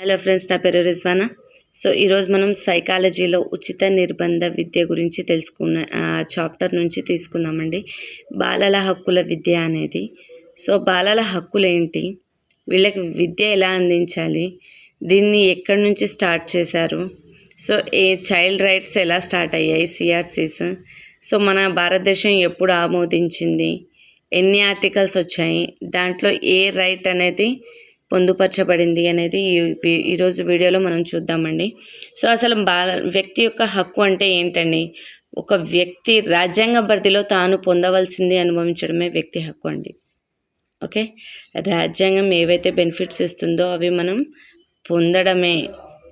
Hello friends నా పేరు Rizwana. So ఈరోజు మనం సైకాలజీలో ఉచిత నిర్బంధ విద్య గురించి తెలుసుకున్న చాప్టర్ నుంచి తీసుకుందామండి. బాలల హక్కుల విద్య అనేది. సో బాలల హక్కులు ఏంటి వీళ్ళకి విద్య ఎలా అందించాలి? దీన్ని ఎక్కడి నుంచి స్టార్ట్ చేశారు? సో ఏ చైల్డ్ రైట్స్ ఎలా స్టార్ట్ అయ్యాయి? సిఆర్సీస్. సో మన భారతదేశం ఎప్పుడు ఆమోదించింది? ఎన్ని ఆర్టికల్స్ వచ్చాయి? దాంట్లో ఏ రైట్ అనేది పొందుపరచబడింది అనేది ఈ ఈరోజు వీడియోలో మనం చూద్దామండి. సో అసలు బాల వ్యక్తి యొక్క హక్కు అంటే ఏంటండి? ఒక వ్యక్తి రాజ్యాంగ పరిధిలో తాను పొందవలసింది అనుభవించడమే వ్యక్తి హక్కు అండి. ఓకే? రాజ్యాంగం ఏవైతే బెనిఫిట్స్ ఇస్తుందో అవి మనం పొందడమే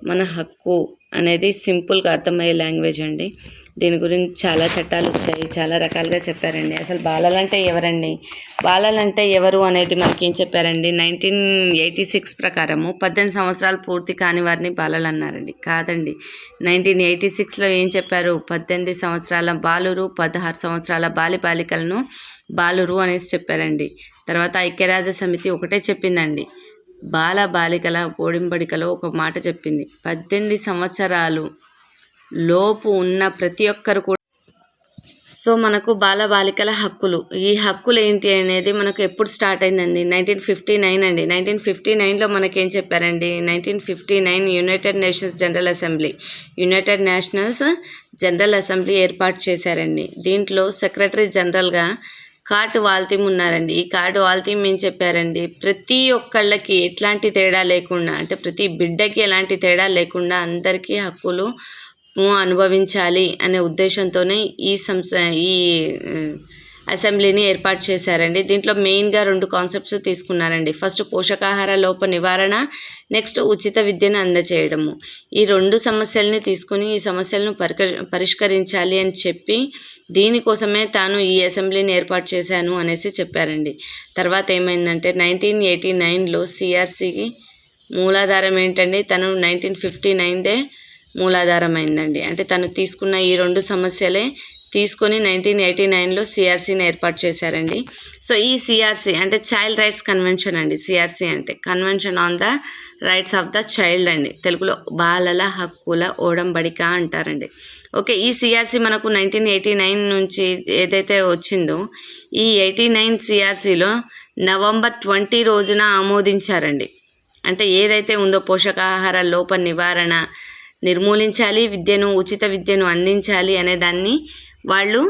మన హక్కు అనేది సింపుల్గా అర్థమయ్యే లాంగ్వేజ్ అండి. దీని గురించి చాలా చట్టాలు వచ్చాయి చాలా రకాలుగా చెప్పారండి. అసలు బాలలంటే ఎవరండి? బాలలంటే ఎవరు అనేది మనకి ఏం చెప్పారండి? నైన్టీన్ ఎయిటీ సిక్స్ ప్రకారము పద్దెనిమిది సంవత్సరాలు పూర్తి కాని వారిని బాలలు అన్నారండి. కాదండి. నైన్టీన్ ఎయిటీ సిక్స్లో ఏం చెప్పారు? పద్దెనిమిది సంవత్సరాల బాలురు పదహారు సంవత్సరాల బాలి బాలికలను బాలురు అనేసి చెప్పారండి. తర్వాత ఐక్యరాజ్య సమితి ఒకటే చెప్పిందండి. బాల బాలికల ఓడింబడికలో ఒక మాట చెప్పింది. పద్దెనిమిది సంవత్సరాలు లోపు ఉన్న ప్రతి ఒక్కరు కూడా. సో మనకు బాల బాలికల హక్కులు. ఈ హక్కులు ఏంటి అనేది మనకు ఎప్పుడు స్టార్ట్ అయిందండి? నైన్టీన్ ఫిఫ్టీ నైన్ అండి. నైన్టీన్ ఫిఫ్టీ నైన్లో మనకేం చెప్పారండి? Nineteen fifty nine United Nations General Assembly. United Nationals General Assembly ఏర్పాటు చేశారండి. దీంట్లో సెక్రటరీ జనరల్గా కార్డు వాల్తీం ఉన్నారండి. ఈ కార్డు వాల్తీం ఏం చెప్పారండి? ప్రతి ఒక్కళ్ళకి ఎట్లాంటి తేడా లేకుండా అంటే ప్రతి బిడ్డకి ఎలాంటి తేడా లేకుండా అందరికీ హక్కులు అనుభవించాలి అనే ఉద్దేశంతోనే ఈ సంస్థ ఈ అసెంబ్లీని ఏర్పాటు చేశారండి. దీంట్లో మెయిన్గా రెండు కాన్సెప్ట్స్ తీసుకున్నారండి. ఫస్ట్ పోషకాహార లోప నివారణ నెక్స్ట్ ఉచిత విద్యను అందజేయడము ఈ రెండు సమస్యల్ని తీసుకుని ఈ సమస్యలను పరిక పరిష్కరించాలి అని చెప్పి దీనికోసమే తాను ఈ అసెంబ్లీని ఏర్పాటు చేశాను అనేసి చెప్పారండి. తర్వాత ఏమైందంటే నైన్టీన్ ఎయిటీ నైన్లో సిఆర్సికి మూలాధారం ఏంటండి? తను నైన్టీన్ ఫిఫ్టీ నైన్దే మూలాధారమైందండి. అంటే తను తీసుకున్న ఈ రెండు సమస్యలే తీసుకొని నైన్టీన్ ఎయిటీ నైన్లో సిఆర్సీని ఏర్పాటు చేశారండి. సో ఈ సిఆర్సీ అంటే చైల్డ్ రైట్స్ కన్వెన్షన్ అండి. సిఆర్సీ అంటే convention on the rights of the child అండి. తెలుగులో బాలల హక్కుల ఓడంబడిక అంటారండి. ఓకే ఈ సిఆర్సీ మనకు నైన్టీన్ ఎయిటీ నైన్ నుంచి ఏదైతే వచ్చిందో ఈ ఎయిటీ నైన్ సిఆర్సీలో నవంబర్ ట్వంటీ రోజున ఆమోదించారండి. అంటే ఏదైతే ఉందో పోషకాహార లోప నివారణ నిర్మూలించాలి విద్యను ఉచిత విద్యను అందించాలి అనే దాన్ని వాళ్ళు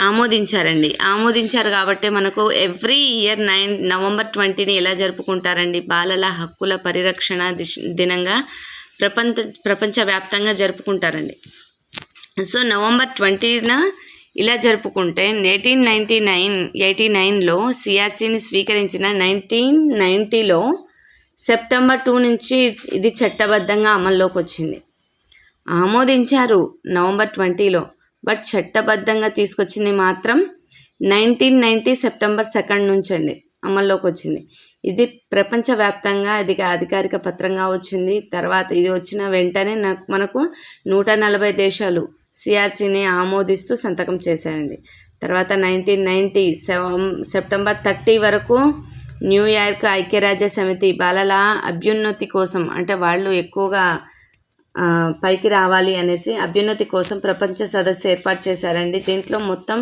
ఆమోదించారండి. ఆమోదించారు కాబట్టి మనకు ఎవ్రీ ఇయర్ నైన్ నవంబర్ ట్వంటీని ఎలా జరుపుకుంటారండి? బాలల హక్కుల పరిరక్షణ దిశ దినంగా ప్రపంచ ప్రపంచవ్యాప్తంగా జరుపుకుంటారండి. సో నవంబర్ ట్వంటీన ఇలా జరుపుకుంటే ఎయిటీన్ నైంటీ నైన్ ఎయిటీ నైన్లో సిఆర్సీని స్వీకరించిన నైన్టీన్ నైంటీలో సెప్టెంబర్ టూ నుంచి ఇది చట్టబద్ధంగా అమల్లోకి వచ్చింది ఆమోదించారు నవంబర్ ట్వంటీలో. బట్ చట్టబద్ధంగా తీసుకొచ్చింది మాత్రం నైన్టీన్ నైంటీ సెప్టెంబర్ సెకండ్ నుంచి అండి అమల్లోకి వచ్చింది ఇది ప్రపంచవ్యాప్తంగా ఇది అధికారిక పత్రంగా వచ్చింది. తర్వాత ఇది వచ్చిన వెంటనే మనకు నూట నలభై దేశాలు సిఆర్సీని ఆమోదిస్తూ సంతకం చేశారండి. తర్వాత నైన్టీన్ నైంటీ సెప్టెంబర్ థర్టీ వరకు న్యూయార్క్ ఐక్యరాజ్య సమితి బాలల అభ్యున్నతి కోసం అంటే వాళ్ళు ఎక్కువగా పైకి రావాలి అనేసి అభ్యున్నతి కోసం ప్రపంచ సదస్సు ఏర్పాటు చేశారండి. దీంట్లో మొత్తం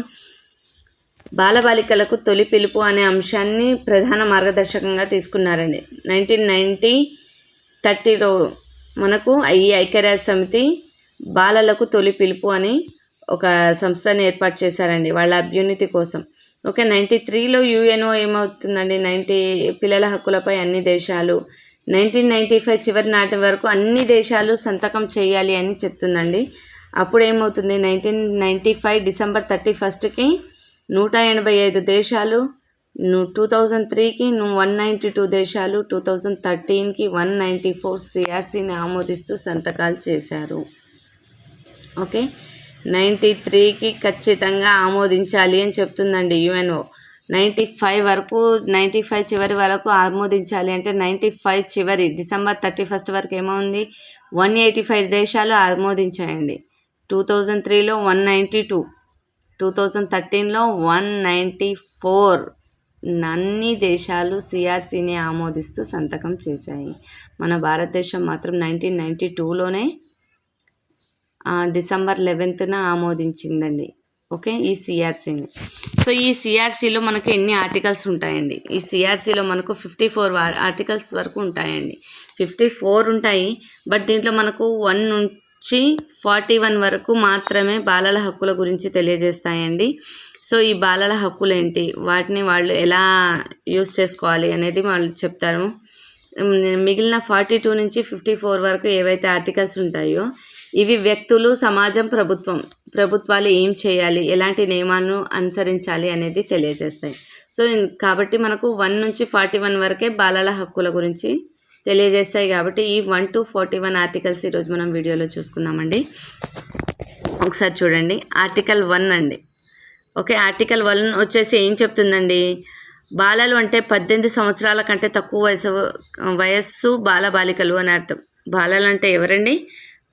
బాలబాలికలకు తొలి పిలుపు అనే అంశాన్ని ప్రధాన మార్గదర్శకంగా తీసుకున్నారండి. నైన్టీన్ నైంటీ థర్టీలో మనకు ఈ ఐక్యరాజ్య సమితి బాలలకు తొలి పిలుపు అని ఒక సంస్థని ఏర్పాటు చేశారండి వాళ్ళ అభ్యున్నతి కోసం. ఓకే నైంటీ త్రీలో యుఎన్ఓ ఏమవుతుందండి? నైంటీ పిల్లల హక్కులపై అన్ని దేశాలు. నైన్టీన్ నైంటీ ఫైవ్ చివరి నాటి వరకు అన్ని దేశాలు సంతకం చేయాలి అని చెప్తుందండి. అప్పుడు ఏమవుతుంది nineteen ninety five December thirty ఫస్ట్కి నూట ఎనభై ఐదు దేశాలు టూ థౌజండ్ త్రీకి వన్ నైంటీ టూ దేశాలు టూ థౌజండ్ థర్టీన్కి వన్ నైంటీ ఫోర్ సిఆర్సీని ఆమోదిస్తూ సంతకాలు చేశారు. ఓకే నైంటీ త్రీకి ఖచ్చితంగా ఆమోదించాలి అని చెప్తుందండి యుఎన్ఓ. నైంటీ ఫైవ్ వరకు నైంటీ ఫైవ్ చివరి వరకు ఆమోదించాలి అంటే నైంటీ ఫైవ్ చివరి డిసెంబర్ థర్టీ ఫస్ట్ వరకు ఏమవుంది వన్ ఎయిటీ ఫైవ్ దేశాలు ఆమోదించాయండి. టూ థౌజండ్ త్రీలో one ninety two two thousand థర్టీన్లో one ninety four అన్ని దేశాలు సిఆర్సీని ఆమోదిస్తూ సంతకం చేశాయి. మన భారతదేశం మాత్రం నైన్టీన్ నైంటీ టూలోనే డిసెంబర్ లెవెన్త్న ఆమోదించిందండి. ఓకే? ఈ సిఆర్సీని. సో ఈ సిఆర్సీలో మనకు ఎన్ని ఆర్టికల్స్ ఉంటాయండి? ఈ సిఆర్సీలో మనకు ఫిఫ్టీ ఫోర్ ఆర్టికల్స్ వరకు ఉంటాయండి. ఫిఫ్టీ ఫోర్ ఉంటాయి. బట్ దీంట్లో మనకు వన్ నుంచి ఫార్టీ వన్ వరకు మాత్రమే బాలల హక్కుల గురించి తెలియజేస్తాయండి. సో ఈ బాలల హక్కులు ఏంటి వాటిని వాళ్ళు ఎలా యూస్ చేసుకోవాలి అనేది వాళ్ళు చెప్తారు. మిగిలిన ఫార్టీ టూ నుంచి ఫిఫ్టీ ఫోర్ వరకు ఏవైతే ఆర్టికల్స్ ఉంటాయో ఇవి వ్యక్తులు సమాజం ప్రభుత్వం. ప్రభుత్వాలు ఏం చేయాలి? ఎలాంటి నియమాలను అనుసరించాలి అనేది తెలియజేస్తాయి. సో కాబట్టి మనకు వన్ నుంచి ఫార్టీ వన్ వరకే బాలల హక్కుల గురించి తెలియజేస్తాయి కాబట్టి ఈ one to forty one articles ఈరోజు మనం వీడియోలో చూసుకుందామండి. ఒకసారి చూడండి. ఆర్టికల్ వన్ అండి. ఓకే ఆర్టికల్ వన్ వచ్చేసి ఏం చెప్తుందండి? బాలలు అంటే పద్దెనిమిది సంవత్సరాల కంటే తక్కువ వయసు వయస్సు బాలబాలికలు అని అర్థం. బాలలు అంటే ఎవరండి?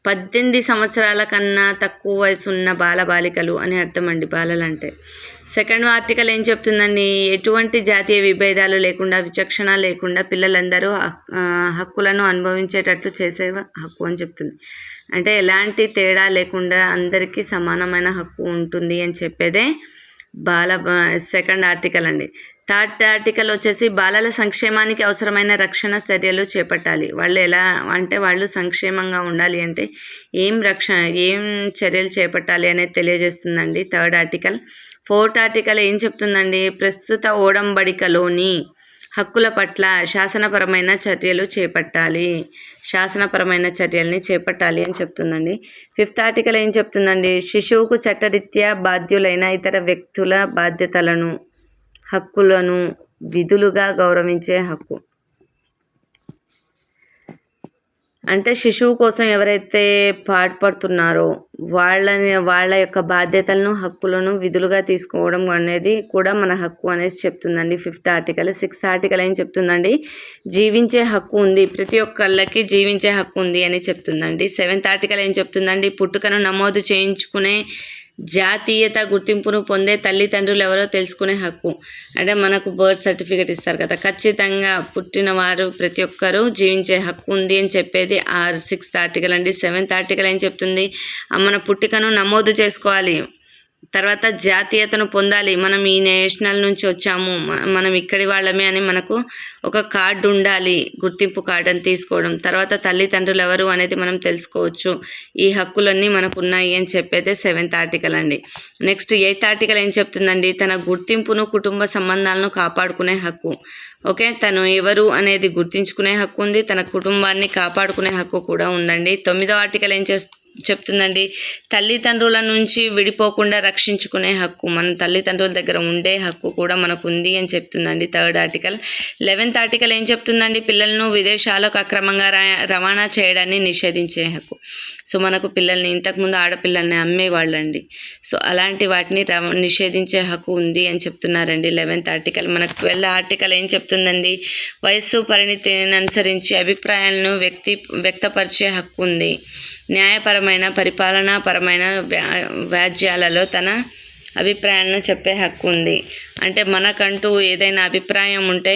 పద్దెనిమిది సంవత్సరాల కన్నా తక్కువ వయసు ఉన్న బాలబాలికలు అని అర్థం అండి సెకండ్ ఆర్టికల్ ఏం చెప్తుందండి? ఎటువంటి జాతీయ విభేదాలు లేకుండా విచక్షణ లేకుండా పిల్లలందరూ హక్కులను అనుభవించేటట్లు చేసే హక్కు అని చెప్తుంది. అంటే ఎలాంటి తేడా లేకుండా అందరికీ సమానమైన హక్కు ఉంటుంది అని చెప్పేదే బాల సెకండ్ ఆర్టికల్ అండి. థర్డ్ ఆర్టికల్ వచ్చేసి బాలల సంక్షేమానికి అవసరమైన రక్షణ చర్యలు చేపట్టాలి. వాళ్ళు ఎలా అంటే వాళ్ళు సంక్షేమంగా ఉండాలి అంటే ఏం రక్షణ ఏం చర్యలు చేపట్టాలి అనేది తెలియజేస్తుందండి థర్డ్ ఆర్టికల్. ఫోర్త్ ఆర్టికల్ ఏం చెప్తుందండి? ప్రస్తుత ఓడంబడికలోని హక్కుల పట్ల శాసనపరమైన చర్యలు చేపట్టాలి. శాసనపరమైన చర్యల్ని చేపట్టాలి అని చెప్తుందండి. ఫిఫ్త్ ఆర్టికల్ ఏం చెప్తుందండి? శిశువుకు చట్టరీత్యా బాధ్యులైన ఇతర వ్యక్తుల బాధ్యతలను హక్కులను విధులుగా గౌరవించే హక్కు. అంటే శిశువు కోసం ఎవరైతే పాటుపడుతున్నారో వాళ్ళని వాళ్ళ యొక్క బాధ్యతలను హక్కులను విధులుగా తీసుకోవడం అనేది కూడా మన హక్కు అనేసి చెప్తుందండి. ఫిఫ్త్ ఆర్టికల్ సిక్స్త్ ఆర్టికల్ ఏం చెప్తుందండి. జీవించే హక్కు ఉంది ప్రతి ఒక్కళ్ళకి జీవించే హక్కు ఉంది అని చెప్తుందండి. సెవెంత్ ఆర్టికల్ ఏం చెప్తుందండి? పుట్టుకను నమోదు చేయించుకునే జాతీయత గుర్తింపును పొందే తల్లిదండ్రులు ఎవరో తెలుసుకునే హక్కు. అంటే మనకు బర్త్ సర్టిఫికేట్ ఇస్తారు కదా. ఖచ్చితంగా పుట్టిన వారు ప్రతి ఒక్కరూ జీవించే హక్కు ఉంది అని చెప్పేది ఆరు సిక్స్త్ ఆర్టికల్ అండి. సెవెంత్ ఆర్టికల్ ఏం చెప్తుంది? మన పుట్టికను నమోదు చేసుకోవాలి. తర్వాత జాతీయతను పొందాలి. మనం ఈ నేషనల్ నుంచి వచ్చాము. మనం ఇక్కడి వాళ్ళమే అని మనకు ఒక కార్డు ఉండాలి. గుర్తింపు కార్డు అని తీసుకోవడం. తర్వాత తల్లిదండ్రులు ఎవరు అనేది మనం తెలుసుకోవచ్చు. ఈ హక్కులన్నీ మనకు ఉన్నాయి అని చెప్పేదే సెవెంత్ ఆర్టికల్ అండి. నెక్స్ట్ ఎయిత్ ఆర్టికల్ ఏం చెప్తుందండి? తన గుర్తింపును కుటుంబ సంబంధాలను కాపాడుకునే హక్కు. ఓకే? తను ఎవరు అనేది గుర్తించుకునే హక్కు ఉంది. తన కుటుంబాన్ని కాపాడుకునే హక్కు కూడా ఉందండి. తొమ్మిదో ఆర్టికల్ ఏం చేస్తుంది చెప్తుందండి తల్లిదండ్రుల నుంచి విడిపోకుండా రక్షించుకునే హక్కు మన తల్లిదండ్రుల దగ్గర ఉండే హక్కు కూడా మనకు ఉంది అని చెప్తుందండి థర్డ్ ఆర్టికల్. లెవెన్త్ ఆర్టికల్ ఏం చెప్తుందండి? పిల్లలను విదేశాలకు అక్రమంగా రవాణా చేయడాన్ని నిషేధించే హక్కు. సో మనకు పిల్లల్ని ఇంతకుముందు ఆడపిల్లల్ని అమ్మేవాళ్ళండి సో అలాంటి వాటిని రవ నిషేధించే హక్కు ఉంది అని చెప్తున్నారండి లెవెన్త్ ఆర్టికల్. మనకు ట్వెల్వ్ ఆర్టికల్ ఏం చెప్తుందండి? వయస్సు పరిణితిని అనుసరించి అభిప్రాయాలను వ్యక్తి వ్యక్తపరిచే హక్కు ఉంది. న్యాయపరమైన పరిపాలనాపరమైన వ్యా వ్యాజ్యాలలో తన అభిప్రాయాలను చెప్పే హక్కు ఉంది. అంటే మనకంటూ ఏదైనా అభిప్రాయం ఉంటే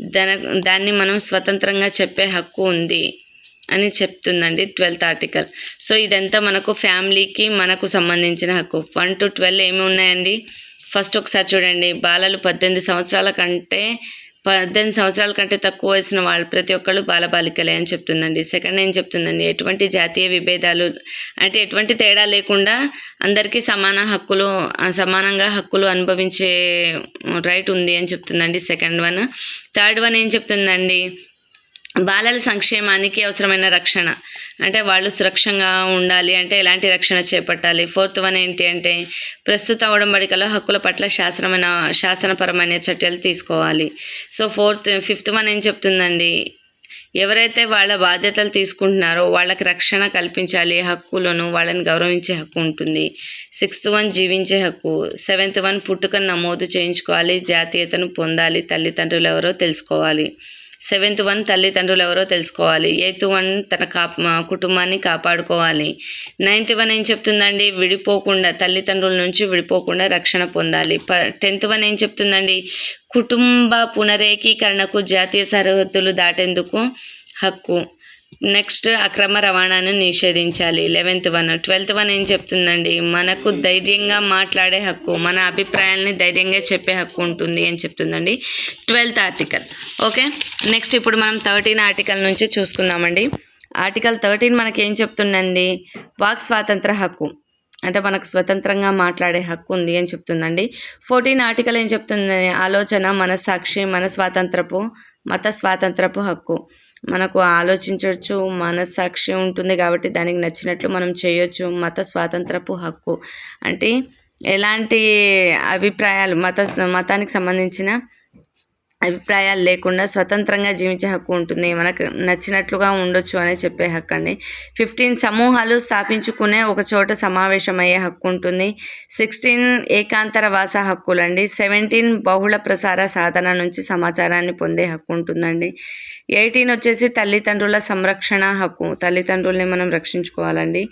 దాన దాన్ని మనం స్వతంత్రంగా చెప్పే హక్కు ఉంది. అని చెప్తుందండి ట్వెల్త్ ఆర్టికల్. సో ఇదంతా మనకు ఫ్యామిలీకి మనకు సంబంధించిన హక్కు. వన్ టు ట్వెల్వ్ ఏమి ఉన్నాయండి? ఫస్ట్ ఒకసారి చూడండి. బాలలు పద్దెనిమిది సంవత్సరాల కంటే పద్దెనిమిది సంవత్సరాల కంటే తక్కువ వయసిన వాళ్ళు ప్రతి ఒక్కళ్ళు బాలబాలికలే అని చెప్తుందండి. సెకండ్ ఏం చెప్తుందండి? ఎటువంటి జాతీయ విభేదాలు అంటే ఎటువంటి తేడా లేకుండా అందరికీ సమాన హక్కులు సమానంగా హక్కులు అనుభవించే రైట్ ఉంది అని చెప్తుందండి సెకండ్ వన్. థర్డ్ వన్ ఏం చెప్తుందండి? బాలల సంక్షేమానికి అవసరమైన రక్షణ. అంటే వాళ్ళు సురక్షంగా ఉండాలి అంటే ఎలాంటి రక్షణ చేపట్టాలి? ఫోర్త్ వన్ ఏంటి అంటే ప్రస్తుత ఉడంబడికలో హక్కుల పట్ల శాసనమైన శాసనపరమైన చర్యలు తీసుకోవాలి. సో ఫోర్త్ ఫిఫ్త్ వన్ ఏం చెప్తుందండి? ఎవరైతే వాళ్ళ బాధ్యతలు తీసుకుంటున్నారో వాళ్ళకి రక్షణ కల్పించాలి. హక్కులను వాళ్ళని గౌరవించే హక్కు ఉంటుంది. సిక్స్త్ వన్ జీవించే హక్కు. సెవెంత్ వన్ పుట్టుకను నమోదు చేయించుకోవాలి. జాతీయతను పొందాలి. తల్లిదండ్రులు ఎవరో తెలుసుకోవాలి. సెవెంత్ వన్ తల్లిదండ్రులు ఎవరో తెలుసుకోవాలి. ఎయిత్ వన్ తన కా కుటుంబాన్ని కాపాడుకోవాలి. నైన్త్ వన్ ఏం చెప్తుందండి? విడిపోకుండా తల్లిదండ్రుల నుంచి విడిపోకుండా రక్షణ పొందాలి. ప టెన్త్ వన్ ఏం చెప్తుందండి? కుటుంబ పునరేకీకరణకు జాతీయ సరిహద్దులు దాటేందుకు హక్కు. నెక్స్ట్ అక్రమ రవాణాను నిషేధించాలి. లెవెన్త్ వన్ ట్వెల్త్ వన్ ఏం చెప్తుందండి? మనకు ధైర్యంగా మాట్లాడే హక్కు మన అభిప్రాయాల్ని ధైర్యంగా చెప్పే హక్కు ఉంటుంది అని చెప్తుందండి ట్వెల్త్ ఆర్టికల్. ఓకే? నెక్స్ట్ ఇప్పుడు మనం థర్టీన్ ఆర్టికల్ నుంచి చూసుకుందామండి. ఆర్టికల్ థర్టీన్ మనకి ఏం చెప్తుందండి? వాక్ స్వాతంత్ర హక్కు. అంటే మనకు స్వతంత్రంగా మాట్లాడే హక్కు ఉంది అని చెప్తుందండి. ఫోర్టీన్ ఆర్టికల్ ఏం చెప్తుందండి? ఆలోచన మనస్సాక్షి మన స్వాతంత్రపు మత స్వాతంత్రపు హక్కు. మనకు ఆలోచించవచ్చు మనస్సాక్షి ఉంటుంది కాబట్టి దానికి నచ్చినట్లు మనం చేయొచ్చు. మత స్వాతంత్రపు హక్కు. అంటే ఎలాంటి అభిప్రాయాలు మత మతానికి సంబంధించిన అభిప్రాయాలు లేకుండా స్వతంత్రంగా జీవించే హక్కు ఉంటుంది. మనకు నచ్చినట్లుగా ఉండొచ్చు అని చెప్పే హక్కు అండి. ఫిఫ్టీన్ సమూహాలు స్థాపించుకునే ఒక చోట సమావేశమయ్యే హక్కు ఉంటుంది. సిక్స్టీన్ ఏకాంతర వాస హక్కులండి. సెవెంటీన్ బహుళ ప్రసార సాధన నుంచి సమాచారాన్ని పొందే హక్కు ఉంటుందండి. ఎయిటీన్ వచ్చేసి తల్లిదండ్రుల సంరక్షణ హక్కు. తల్లిదండ్రుల్ని మనం రక్షించుకోవాలండి.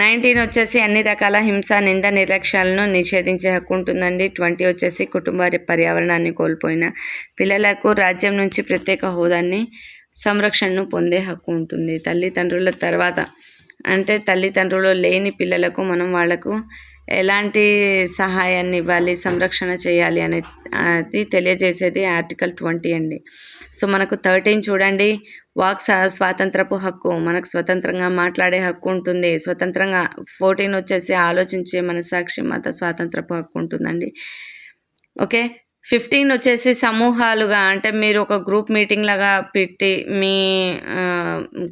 నైన్టీన్ వచ్చేసి అన్ని రకాల హింస నింద నిర్లక్ష్యాలను నిషేధించే హక్కు ఉంటుందండి. ట్వంటీ వచ్చేసి కుటుంబ పర్యావరణాన్ని కోల్పోయిన పిల్లలకు రాజ్యం నుంచి ప్రత్యేక హోదాన్ని సంరక్షణను పొందే హక్కు ఉంటుంది. తల్లిదండ్రుల తర్వాత అంటే తల్లిదండ్రులు లేని పిల్లలకు మనం వాళ్ళకు ఎలాంటి సహాయాన్ని ఇవ్వాలి సంరక్షణ చేయాలి అనేది తెలియజేసేది ఆర్టికల్ ట్వంటీ అండి. సో మనకు థర్టీన్ చూడండి. వాక్ స్వాతంత్రపు హక్కు. మనకు స్వతంత్రంగా మాట్లాడే హక్కు ఉంటుంది. స్వతంత్రంగా ఫోర్టీన్ వచ్చేసి ఆలోచించే మనసాక్షి మత స్వాతంత్రపు హక్కు ఉంటుందండి. ఓకే? ఫిఫ్టీన్ వచ్చేసి సమూహాలుగా అంటే మీరు ఒక గ్రూప్ మీటింగ్ లాగా పెట్టి మీ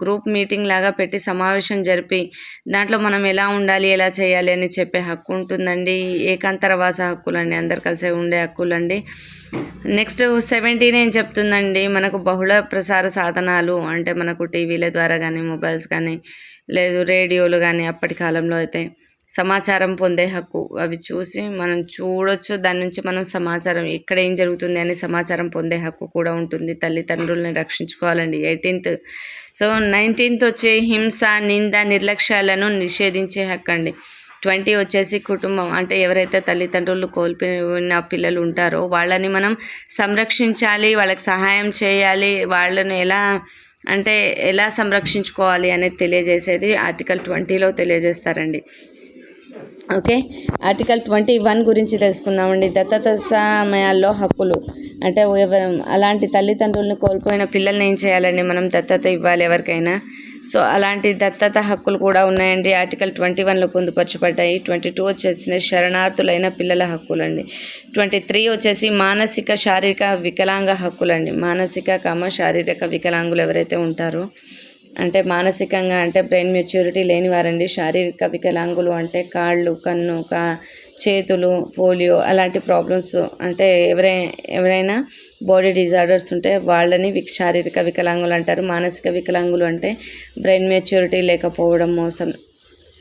గ్రూప్ మీటింగ్ లాగా పెట్టి సమావేశం జరిపి దాంట్లో మనం ఎలా ఉండాలి ఎలా చేయాలి అని చెప్పే హక్కు ఉంటుందండి. ఏకాంతరవాస హక్కులండి. అందరు కలిసి ఉండే హక్కులండి. నెక్స్ట్ సెవెంటీన్ ఏం చెప్తుందండి? మనకు బహుళ ప్రసార సాధనాలు అంటే మనకు టీవీల ద్వారా కానీ మొబైల్స్ కానీ లేదు రేడియోలు కానీ అప్పటి కాలంలో అయితే సమాచారం పొందే హక్కు అవి చూసి మనం చూడొచ్చు. దాని నుంచి మనం సమాచారం ఎక్కడ ఏం జరుగుతుంది అని సమాచారం పొందే హక్కు కూడా ఉంటుంది. తల్లిదండ్రుల్ని రక్షించుకోవాలండి. ఎయిటీన్త్ సో నైన్టీన్త్ వచ్చే హింస నింద నిర్లక్ష్యాలను నిషేధించే హక్కు అండి ట్వంటీ వచ్చేసి కుటుంబం. అంటే ఎవరైతే తల్లిదండ్రులు కోల్పోయిన పిల్లలు ఉంటారో వాళ్ళని మనం సంరక్షించాలి వాళ్ళకి సహాయం చేయాలి వాళ్ళని ఎలా అంటే ఎలా సంరక్షించుకోవాలి అనేది తెలియజేసేది ఆర్టికల్ ట్వంటీలో తెలియజేస్తారండి. ఓకే? ఆర్టికల్ ట్వంటీ వన్ గురించి తెలుసుకుందామండి. దత్తత సమయాల్లో హక్కులు. అంటే ఎవరు అలాంటి తల్లిదండ్రులను కోల్పోయిన పిల్లల్ని ఏం చేయాలండి మనం దత్తత ఇవ్వాలి ఎవరికైనా? సో అలాంటి దత్తత హక్కులు కూడా ఉన్నాయండి. ఆర్టికల్ ట్వంటీ వన్లో పొందుపరచబడ్డాయి. ట్వంటీ టూ వచ్చేసిన శరణార్థులైన పిల్లల హక్కులండి. ట్వంటీ త్రీ వచ్చేసి మానసిక శారీరక వికలాంగ హక్కులండి. మానసిక కమ శారీరక వికలాంగులు ఎవరైతే ఉంటారో అంటే మానసికంగా అంటే బ్రెయిన్ మెచ్యూరిటీ లేని వారండి. శారీరక వికలాంగులు అంటే కాళ్ళు కన్ను కా చేతులు పోలియో అలాంటి ప్రాబ్లమ్స్ అంటే ఎవరై ఎవరైనా బాడీ డిజార్డర్స్ ఉంటే వాళ్ళని విక్ శారీరక వికలాంగులు అంటారు మానసిక వికలాంగులు అంటే బ్రెయిన్ మెచ్యూరిటీ లేకపోవడం మోసం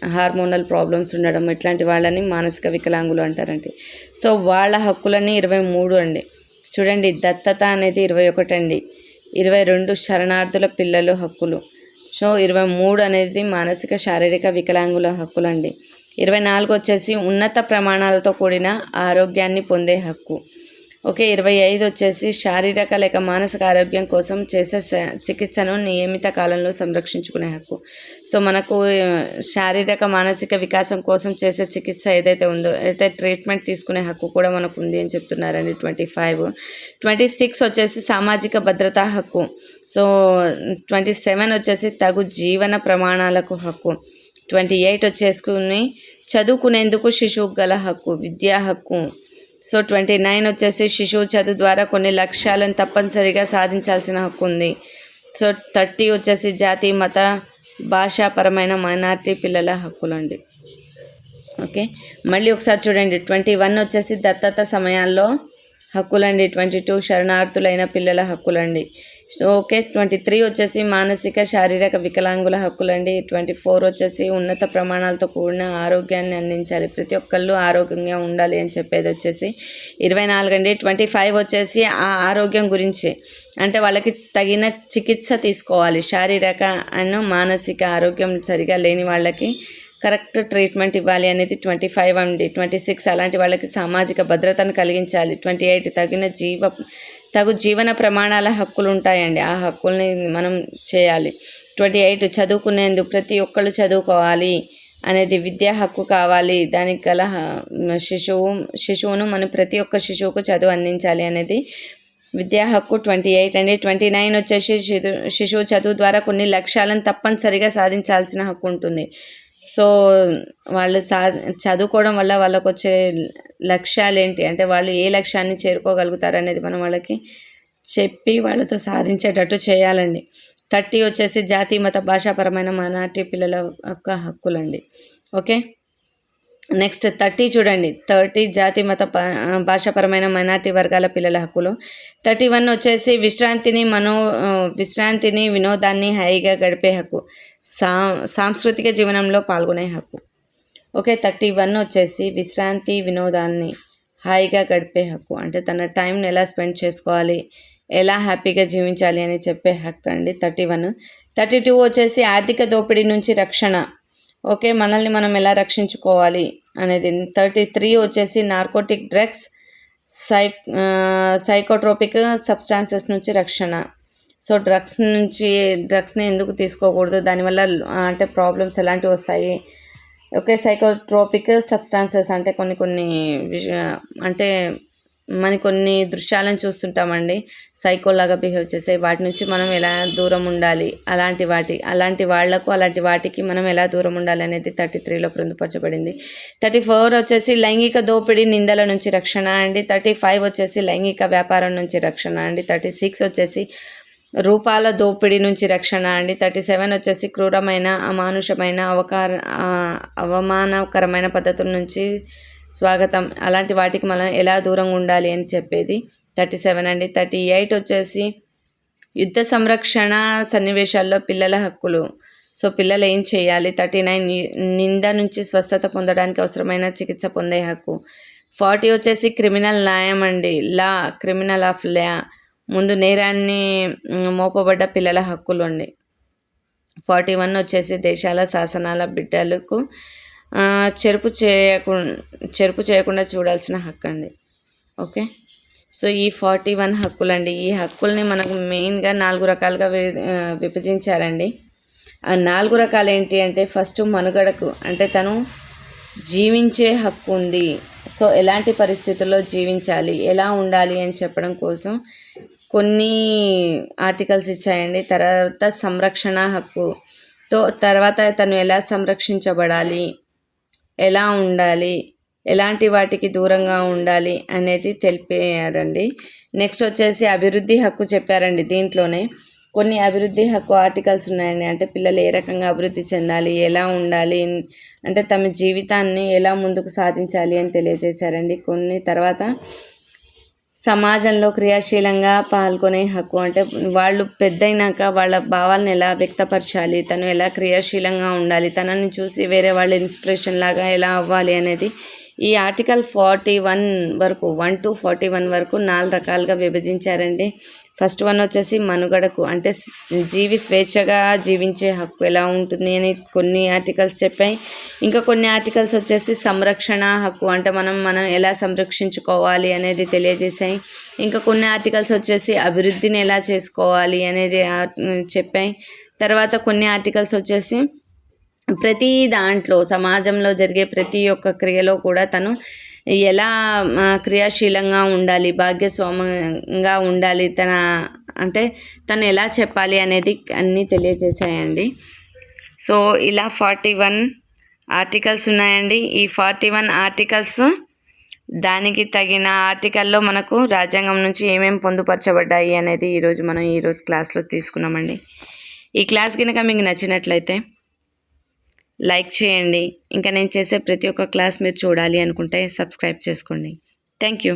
హార్మోనల్ ప్రాబ్లమ్స్ ఉండడం ఇట్లాంటి వాళ్ళని మానసిక వికలాంగులు అంటారండి. సో వాళ్ళ హక్కులని ఇరవై మూడు అండి. చూడండి దత్తత అనేది ఇరవై ఒకటి అండి. ఇరవై రెండు శరణార్థుల పిల్లలు హక్కులు. సో ఇరవై మూడు అనేది మానసిక శారీరక వికలాంగుల హక్కులండి. ఇరవై నాలుగు వచ్చేసి ఉన్నత ప్రమాణాలతో కూడిన ఆరోగ్యాన్ని పొందే హక్కు. ఓకే ఇరవై ఐదు వచ్చేసి శారీరక లేక మానసిక ఆరోగ్యం కోసం చేసే చికిత్సను నియమిత కాలంలో సంరక్షించుకునే హక్కు. సో మనకు శారీరక మానసిక వికాసం కోసం చేసే చికిత్స ఏదైతే ఉందో అయితే ట్రీట్మెంట్ తీసుకునే హక్కు కూడా మనకు ఉంది అని చెప్తున్నారండి ట్వంటీ ఫైవ్. ట్వంటీ సిక్స్ వచ్చేసి సామాజిక భద్రతా హక్కు. సో ట్వంటీ సెవెన్ వచ్చేసి తగు జీవన ప్రమాణాలకు హక్కు. ట్వంటీ ఎయిట్ వచ్చేసుకుని చదువుకునేందుకు శిశువు గల హక్కు విద్యా హక్కు సో ట్వంటీ నైన్ వచ్చేసి శిశువు చదువు ద్వారా కొన్ని లక్ష్యాలను తప్పనిసరిగా సాధించాల్సిన హక్కు ఉంది. సో థర్టీ వచ్చేసి జాతి మత భాషాపరమైన మైనార్టీ పిల్లల హక్కులండి. ఓకే? మళ్ళీ ఒకసారి చూడండి. ట్వంటీ వన్ వచ్చేసి దత్తత సమయాల్లో హక్కులండి. ట్వంటీ టూ శరణార్థులైన పిల్లల హక్కులండి. ఓకే ట్వంటీ త్రీ వచ్చేసి మానసిక శారీరక వికలాంగుల హక్కులండి. ట్వంటీ ఫోర్ వచ్చేసి ఉన్నత ప్రమాణాలతో కూడిన ఆరోగ్యాన్ని అందించాలి. ప్రతి ఒక్కళ్ళు ఆరోగ్యంగా ఉండాలి అని చెప్పేది వచ్చేసి ఇరవై నాలుగు అండి. ట్వంటీ ఫైవ్ వచ్చేసి ఆ ఆరోగ్యం గురించి అంటే వాళ్ళకి తగిన చికిత్స తీసుకోవాలి. శారీరక అండ్ మానసిక ఆరోగ్యం సరిగా లేని వాళ్ళకి కరెక్ట్ ట్రీట్మెంట్ ఇవ్వాలి అనేది ట్వంటీ ఫైవ్ అండి. ట్వంటీ సిక్స్ అలాంటి వాళ్ళకి సామాజిక భద్రతను కలిగించాలి. ట్వంటీ ఎయిట్ తగిన జీవ తగు జీవన ప్రమాణాల హక్కులు ఉంటాయండి ఆ హక్కుల్ని మనం చేయాలి. ట్వంటీ ఎయిట్ చదువుకునేందుకు ప్రతి ఒక్కళ్ళు చదువుకోవాలి అనేది విద్యా హక్కు కావాలి. దానికి గల శిశువు శిశువును మనం ప్రతి ఒక్క శిశువుకు చదువు అందించాలి అనేది విద్యా హక్కు ట్వంటీ ఎయిట్ అండి. ట్వంటీ నైన్ వచ్చేసి శిశు శిశువు చదువు ద్వారా కొన్ని లక్ష్యాలను తప్పనిసరిగా సాధించాల్సిన హక్కు ఉంటుంది. సో వాళ్ళు చదువుకోవడం వల్ల వాళ్ళకు వచ్చే లక్ష్యాలు ఏంటి అంటే వాళ్ళు ఏ లక్ష్యాన్ని చేరుకోగలుగుతారు అనేది మనం వాళ్ళకి చెప్పి వాళ్ళతో సాధించేటట్టు చేయాలండి. థర్టీ వచ్చేసి జాతి మత భాషాపరమైన మైనార్టీ పిల్లల యొక్క హక్కులండి. ఓకే? నెక్స్ట్ థర్టీ చూడండి. థర్టీ జాతి మత ప- భాషాపరమైన మైనార్టీ వర్గాల పిల్లల హక్కులు. థర్టీ వన్ వచ్చేసి విశ్రాంతిని మనో విశ్రాంతిని వినోదాన్ని హాయిగా గడిపే హక్కు. సా సాంస్కృతిక జీవనంలో పాల్గొనే హక్కు. ఓకే థర్టీ వన్ వచ్చేసి విశ్రాంతి వినోదాన్ని హాయిగా గడిపే హక్కు. అంటే తన టైంని ఎలా స్పెండ్ చేసుకోవాలి ఎలా హ్యాపీగా జీవించాలి అని చెప్పే హక్కు అండి థర్టీ వన్. థర్టీ టూ వచ్చేసి ఆర్థిక దోపిడీ నుంచి రక్షణ. ఓకే మనల్ని మనం ఎలా రక్షించుకోవాలి అనేది. థర్టీ త్రీ వచ్చేసి narcotic drugs psy psychotropic substances నుంచి రక్షణ. సో డ్రగ్స్ నుంచి డ్రగ్స్ని ఎందుకు తీసుకోకూడదు? దానివల్ల అంటే ప్రాబ్లమ్స్ ఎలాంటివి వస్తాయి? ఓకే సైకోట్రోపిక్ సబ్స్టాన్సెస్ అంటే కొన్ని కొన్ని విష- అంటే మన కొన్ని దృశ్యాలను చూస్తుంటామండి. సైకోలాగా బిహేవ్ చేసే వాటి నుంచి మనం ఎలా దూరం ఉండాలి అలాంటి వాటి అలాంటి వాళ్ళకు అలాంటి వాటికి మనం ఎలా దూరం ఉండాలి అనేది థర్టీ త్రీలో పొందుపరచబడింది థర్టీ ఫోర్ వచ్చేసి లైంగిక దోపిడీ నిందల నుంచి రక్షణ అండి. థర్టీ ఫైవ్ వచ్చేసి లైంగిక వ్యాపారం నుంచి రక్షణ అండి. థర్టీ సిక్స్ వచ్చేసి రూపాల దోపిడీ నుంచి రక్షణ అండి. థర్టీ సెవెన్ వచ్చేసి క్రూరమైన అమానుషమైన అవకార అవమానకరమైన పద్ధతుల నుంచి స్వాగతం. అలాంటి వాటికి మనం ఎలా దూరంగా ఉండాలి అని చెప్పేది థర్టీ సెవెన్ అండి. థర్టీ ఎయిట్ వచ్చేసి యుద్ధ సంరక్షణ సన్నివేశాల్లో పిల్లల హక్కులు. సో పిల్లలు ఏం చేయాలి? థర్టీ నైన్ నింద నుంచి స్వస్థత పొందడానికి అవసరమైన చికిత్స పొందే హక్కు. ఫార్టీ వచ్చేసి క్రిమినల్ న్యాయం అండి. లా క్రిమినల్ ఆఫ్ లా ముందు నేరాన్ని మోపబడ్డ పిల్లల హక్కులు అండి ఫార్టీ వన్ వచ్చేసి దేశాల శాసనాల బిడ్డలకు చెరుపు చేయకుండా చెరుపు చేయకుండా చూడాల్సిన హక్కు అండి ఓకే? సో ఈ ఫార్టీ వన్ హక్కులండి. ఈ హక్కుల్ని మనకు మెయిన్గా నాలుగు రకాలుగా విభజించారండి. ఆ నాలుగు రకాలు ఏంటి అంటే ఫస్ట్ మనుగడకు అంటే తను జీవించే హక్కు ఉంది. సో ఎలాంటి పరిస్థితుల్లో జీవించాలి ఎలా ఉండాలి అని చెప్పడం కోసం కొన్ని ఆర్టికల్స్ ఇచ్చాయండి. తర్వాత సంరక్షణ హక్కు. తో తర్వాత తను ఎలా సంరక్షించబడాలి? ఎలా ఉండాలి? ఎలాంటి వాటికి దూరంగా ఉండాలి అనేది తెలిపారండి. నెక్స్ట్ వచ్చేసి అభివృద్ధి హక్కు చెప్పారండి దీంట్లోనే. కొన్ని అభివృద్ధి హక్కు ఆర్టికల్స్ ఉన్నాయండి. అంటే పిల్లలు ఏ రకంగా అభివృద్ధి చెందాలి? ఎలా ఉండాలి? అంటే తమ జీవితాన్ని ఎలా ముందుకు సాధించాలి అని తెలియజేశారండి. కొన్ని తర్వాత సమాజంలో క్రియాశీలంగా పాల్గొనే హక్కు అంటే వాళ్ళు పెద్దయినాక వాళ్ళ భావాలను ఎలా వ్యక్తపరచాలి తను ఎలా క్రియాశీలంగా ఉండాలి తనని చూసి వేరే వాళ్ళ ఇన్స్పిరేషన్ లాగా ఎలా అవ్వాలి అనేది ఈ ఆర్టికల్ ఫార్టీ వన్ వరకు వన్ టు ఫార్టీ వన్ వరకు నాలుగు రకాలుగా విభజించారండి. ఫస్ట్ వన్ వచ్చేసి మనుగడకు. అంటే జీవి స్వేచ్ఛగా జీవించే హక్కు ఎలా ఉంటుంది అని కొన్ని ఆర్టికల్స్ చెప్పాయి. ఇంకా కొన్ని ఆర్టికల్స్ వచ్చేసి సంరక్షణ హక్కు అంటే మనం మనం ఎలా సంరక్షించుకోవాలి అనేది తెలియజేశాయి. ఇంకా కొన్ని ఆర్టికల్స్ వచ్చేసి అభివృద్ధిని ఎలా చేసుకోవాలి అనేది చెప్పాయి. తర్వాత కొన్ని ఆర్టికల్స్ వచ్చేసి ప్రతి దాంట్లో సమాజంలో జరిగే ప్రతి ఒక్క క్రియలో కూడా తను ఎలా క్రియాశీలంగా ఉండాలి భాగ్యస్వామ్యంగా ఉండాలి తన అంటే తను ఎలా చెప్పాలి అనేది అన్నీ తెలియజేశాయండి. సో ఇలా ఫార్టీ వన్ ఆర్టికల్స్ ఉన్నాయండి. ఈ ఫార్టీ వన్ ఆర్టికల్స్ దానికి తగిన ఆర్టికల్లో మనకు రాజ్యాంగం నుంచి ఏమేమి పొందుపరచబడ్డాయి అనేది ఈరోజు మనం ఈరోజు క్లాస్లో తీసుకున్నామండి. ఈ క్లాస్ కనుక మీకు నచ్చినట్లయితే లైక్ చేయండి. ఇంకా నేను చేసే ప్రతి ఒక్క క్లాస్ మీరు చూడాలి అనుకుంటే సబ్స్క్రైబ్ చేసుకోండి. Thank you.